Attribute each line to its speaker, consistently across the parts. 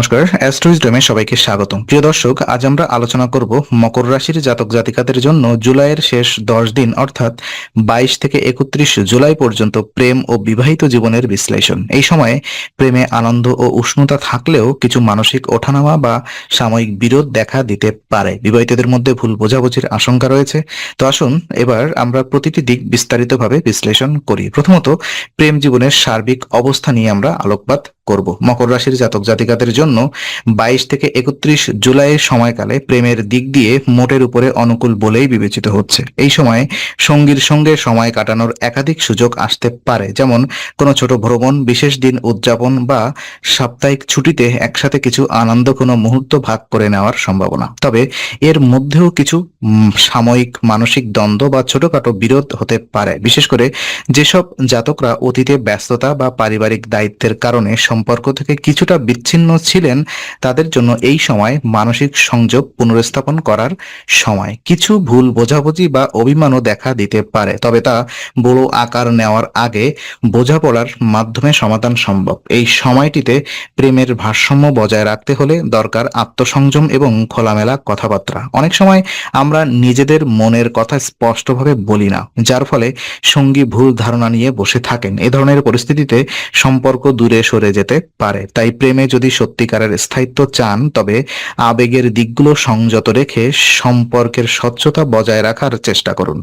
Speaker 1: নমস্কার অ্যাস্ট্রোইজডমে সবাইকে স্বাগতম। প্রিয় দর্শক, আজ আমরা আলোচনা করব মকর রাশির জাতক জাতিকাদের জন্য জুলাইয়ের শেষ দশ দিন, অর্থাৎ বাইশ থেকে একত্রিশ জুলাই পর্যন্ত প্রেম ও বিবাহিত জীবনের বিশ্লেষণ। এই সময়ে প্রেমে আনন্দ ও উষ্ণতা থাকলেও কিছু মানসিক ওঠানামা বা সাময়িক বিরোধ দেখা দিতে পারে। বিবাহিতদের মধ্যে ভুল বোঝাবুঝির আশঙ্কা রয়েছে। তো আসুন, এবার আমরা প্রতিটি দিক বিস্তারিতভাবে বিশ্লেষণ করি। প্রথমত, প্রেম জীবনের সার্বিক অবস্থা নিয়ে আমরা আলোকপাত করব। মকর রাশির জাতক জাতিকাদের জন্য বাইশ থেকে একত্রিশ জুলাইয়ের সময়কালে প্রেমের দিক দিয়ে মোটের উপরে অনুকূল বলেই বিবেচিত হচ্ছে। এই সময়ে সঙ্গীর সঙ্গে সময় কাটানোর একাধিক সুযোগ আসতে পারে। যেমন কোনো ছোট ভ্রমণ, বিশেষ দিন উদযাপন বা সাপ্তাহিক ছুটিতে একসাথে কিছু আনন্দ কোনো মুহূর্ত ভাগ করে নেওয়ার সম্ভাবনা। তবে এর মধ্যেও কিছু সাময়িক মানসিক দ্বন্দ্ব বা ছোটখাটো বিরোধ হতে পারে। বিশেষ করে যেসব জাতকরা অতীতে ব্যস্ততা বা পারিবারিক দায়িত্বের কারণে সম্পর্ক থেকে কিছুটা বিচ্ছিন্ন ছিলেন, তাদের জন্য এই সময় মানসিক সংযোগ পুনরস্থাপন করার সময়। কিছু ভুল বোঝাবুঝি বা অভিমানও দেখা দিতে পারে, তবে তা বড় আকার নেওয়ার আগে বোঝাপড়ার মাধ্যমে সমাধান সম্ভব। এই সময়টিতে প্রেমের ভারসাম্য বজায় রাখতে হলে দরকার আত্মসংযম এবং খোলামেলা কথাবার্তা। অনেক সময় আমরা নিজেদের মনের কথা স্পষ্টভাবে বলি না, যার ফলে সঙ্গী ভুল ধারণা নিয়ে বসে থাকেন। এ ধরনের পরিস্থিতিতে সম্পর্ক দূরে সরে যেতে পারে। তাই প্রেমে যদি সত্যিকারের স্থায়িত্ব চান, তবে আবেগের দিকগুলো সংযত রেখে সম্পর্কের স্বচ্ছতা বজায় রাখার চেষ্টা করুন।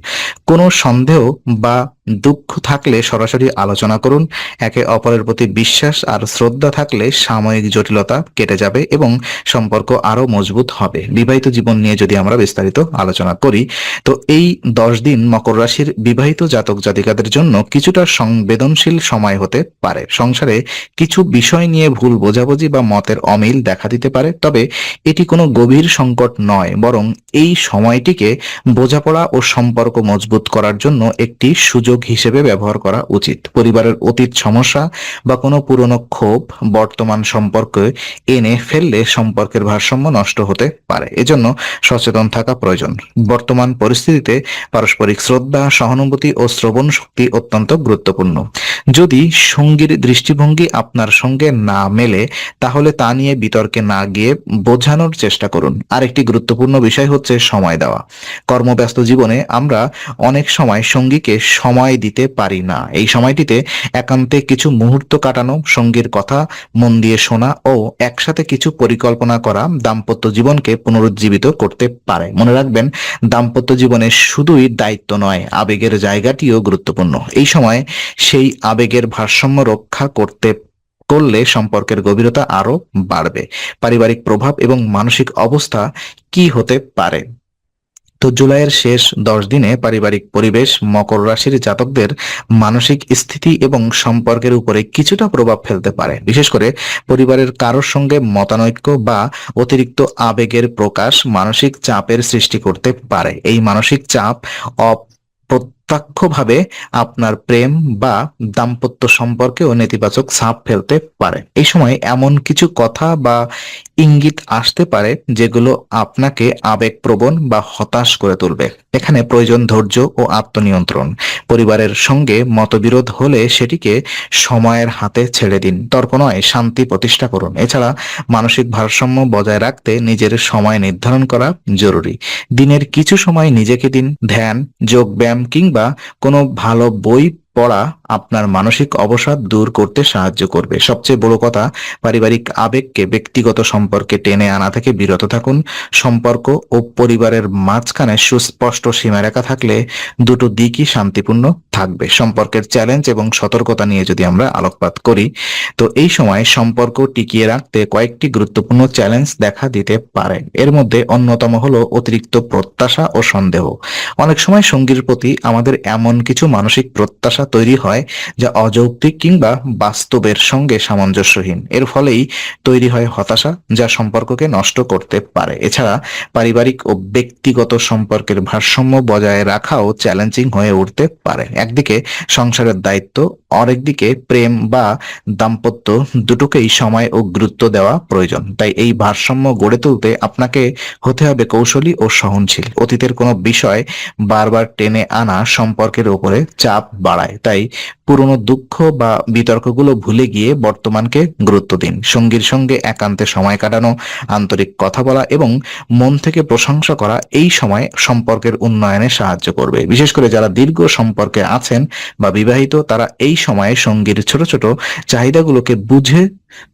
Speaker 1: কোনো সন্দেহ বা দুঃখ থাকলে সরাসরি আলোচনা করুন, একে অপরের প্রতি বিশ্বাস আর শ্রদ্ধা থাকলে সাময়িক জটিলতা কেটে যাবে এবং সম্পর্ক আরও মজবুত হবে। বিবাহিত জীবন নিয়ে যদি আমরা বিস্তারিত আলোচনা করি, তো এই দশ দিন মকর রাশির বিবাহিত জাতক জাতিকাদের জন্য কিছুটা সংবেদনশীল সময় হতে পারে। সংসারে কিছু বিষয় নিয়ে ভুল বোঝাবুঝি বা মতের অমিল দেখা দিতে পারে, তবে এটি কোনো গভীর সংকট নয়, বরং এই সময়টিকে বোঝাপড়া ও সম্পর্ক মজবুত করার জন্য একটি সুযোগ হিসেবে ব্যবহার করা উচিত। পরিবারের অতীত সমস্যা বা কোনো পুরনো ক্ষোভ বর্তমান সম্পর্কে এনে ফেললে সম্পর্কের ভারসাম্য নষ্ট হতে পারে। এজন্য সচেতন থাকা প্রয়োজন। বর্তমান পরিস্থিতিতে পারস্পরিক শ্রদ্ধা, সহানুভূতি ও শ্রবণ শক্তি অত্যন্ত গুরুত্বপূর্ণ। যদি সঙ্গীর দৃষ্টিভঙ্গি আপনার সঙ্গে না মেলে, তাহলে তা নিয়ে বিতর্কে না গিয়ে বোঝানোর চেষ্টা করুন। আরেকটি গুরুত্বপূর্ণ বিষয় হচ্ছে সময় দেওয়া। কর্মব্যস্ত জীবনে আমরা অনেক সময় সঙ্গীকে সময় দিতে পারি না। এই সময়টিতে একান্তে কিছু মুহূর্ত কাটানো, সঙ্গীর কথা মন দিয়ে শোনা ও একসাথে কিছু পরিকল্পনা করা দাম্পত্য জীবনকে পুনরুজ্জীবিত করতে পারে। মনে রাখবেন, দাম্পত্য জীবনে শুধুই দায়িত্ব নয়, আবেগের জায়গাটিও গুরুত্বপূর্ণ। এই সময় সেই আবেগের ভারসাম্য রক্ষা করতে, করলে সম্পর্কের গভীরতা আরও বাড়বে। পারিবারিক প্রভাব এবং মানসিক অবস্থা কি হতে পারে? তো জুলাইয়ের শেষ দশ দিনে পারিবারিক পরিবেশ, মকর রাশির জাতকদের মানসিক স্থিতি এবং সম্পর্কের উপরে কিছুটা প্রভাব ফেলতে পারে। বিশেষ করে পরিবারের কারোর সঙ্গে মতানৈক্য বা অতিরিক্ত আবেগের প্রকাশ মানসিক চাপের সৃষ্টি করতে পারে। এই মানসিক চাপ অপ্রত্যক্ষভাবে আপনার প্রেম বা দাম্পত্য সম্পর্কেও নেতিবাচক ছাপ ফেলতে পারে। এই সময় এমন কিছু কথা বা ইঙ্গিত আসতে পারে যেগুলো আপনাকে আবেগপ্রবণ বা হতাশ করে তুলবে। এখানে প্রয়োজন ধৈর্য ও আত্মনিয়ন্ত্রণ। পরিবারের সঙ্গে মতবিরোধ হলে সেটিকে সময়ের হাতে ছেড়ে দিন। তর্ক নয়, শান্তি প্রতিষ্ঠা করুন। এছাড়া মানসিক ভারসাম্য বজায় রাখতে নিজের সময় নির্ধারণ করা জরুরি। দিনের কিছু সময় নিজেকে দিন। ধ্যান, যোগ ব্যায়াম কিংবা কোনো ভালো বই পড়া আপনার মানসিক অবসাদ দূর করতে সাহায্য করবে। সবচেয়ে বড় কথা, পারিবারিক আবেগকে ব্যক্তিগত সম্পর্কে টেনে আনা থেকে বিরত থাকুন। সম্পর্ক ও পরিবারের মাঝখানে সুস্পষ্ট সীমারেখা থাকলে দুটো দিকই শান্তিপূর্ণ থাকবে। সম্পর্কের চ্যালেঞ্জ এবং সতর্কতা নিয়ে যদি আমরা আলোকপাত করি, তো এই সময় সম্পর্ক টিকিয়ে রাখতে কয়েকটি গুরুত্বপূর্ণ চ্যালেঞ্জ দেখা দিতে পারে। এর মধ্যে অন্যতম হলো অতিরিক্ত প্রত্যাশা ও সন্দেহ। অনেক সময় সঙ্গীর প্রতি আমাদের এমন কিছু মানসিক প্রত্যাশা তৈরি হয় যা অযৌক্তিক কিংবা বাস্তবের সঙ্গে সামঞ্জস্যহীন। এর ফলেই তৈরি হয় হতাশা, যা সম্পর্ককে নষ্ট করতে পারে। এছাড়া পারিবারিক ও ব্যক্তিগত সম্পর্কের ভারসাম্য বজায় রাখাও চ্যালেঞ্জিং হয়ে উঠতে পারে। একদিকে সংসারের দায়িত্ব, আরেকদিকে প্রেম বা দাম্পত্য দুটোকেই সময় ও গুরুত্ব দেওয়া প্রয়োজন। তাই এই ভারসাম্য গড়ে তুলতে আপনাকে হতে হবে কৌশলী ও সহনশীল। অতীতের কোনো বিষয় বারবার টেনে আনা সম্পর্কের উপরে চাপ বাড়ায়। তাই পুরনো দুঃখ বা বিতর্কগুলো ভুলে গিয়ে বর্তমানকে গুরুত্ব দিন। সঙ্গীর সঙ্গে একান্তে সময় কাটানো, আন্তরিক কথা বলা এবং মন থেকে প্রশংসা করা এই সময় সম্পর্কের উন্নয়নে সাহায্য করবে। বিশেষ করে যারা দীর্ঘ সম্পর্কে আছেন বা বিবাহিত, তারা এই সময়ে সঙ্গীর ছোট ছোট চাহিদাগুলোকে বুঝে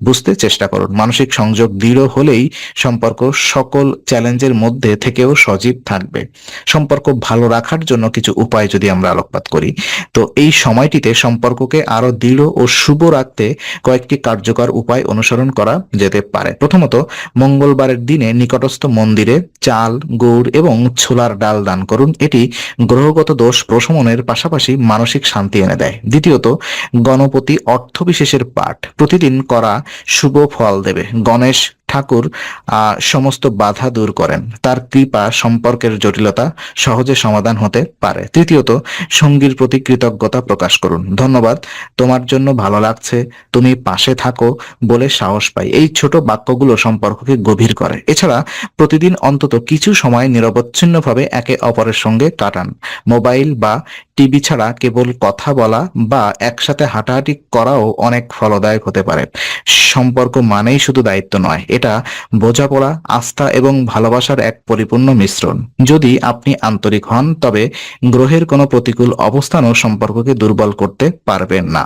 Speaker 1: বুঝতে চেষ্টা করুন। মানসিক সংযোগ দৃঢ় হলেই সম্পর্ক সকল চ্যালেঞ্জের মধ্যে থেকেও সজীব থাকবে। সম্পর্ক ভালো রাখার জন্য কিছু উপায় যদি আমরা আলোকপাত করি। তো এই সময়টিতে সম্পর্ককে আরও দৃঢ় ও শুভ রাখতে কয়েকটি কার্যকর উপায় অনুসরণ করা যেতে পারে। প্রথমত, মঙ্গলবারের দিনে নিকটস্থ মন্দিরে চাল, গুড় এবং ছোলার ডাল দান করুন। এটি গ্রহগত দোষ প্রশমনের পাশাপাশি মানসিক শান্তি এনে দেয়। দ্বিতীয়ত, গণপতি অর্থবিশেষের পাঠ। প্রতিদিন করা শুভ ফল দেবে। গণেশ ঠাকুর সমস্ত বাধা দূর করেন। তার কৃপা সম্পর্কের জটিলতা সহজে সমাধান হতে পারে। তৃতীয়ত, সঙ্গীর প্রতি কৃতজ্ঞতা প্রকাশ করুন। ধন্যবাদ, তোমার জন্য ভালো লাগছে, তুমি পাশে থাকো বলে সাহস পাই। এই ছোট বাক্যগুলো সম্পর্ককে গভীর করে। এছাড়া, প্রতিদিন অন্তত কিছু সময় নিরবচ্ছিন্নভাবে একে অপরের সঙ্গে কাটান। মোবাইল বা টিভি ছাড়া কেবল কথা বলা বা একসাথে হাঁটাহাঁটি করাও অনেক ফলদায়ক হতে পারে। সম্পর্ক মানেই শুধু দায়িত্ব নয়, এটা বোঝাপড়া, আস্থা এবং ভালোবাসার এক পরিপূর্ণ মিশ্রণ। যদি আপনি আন্তরিক হন, তবে গ্রহের কোনো প্রতিকূল অবস্থানও সম্পর্ককে দুর্বল করতে পারবেন না।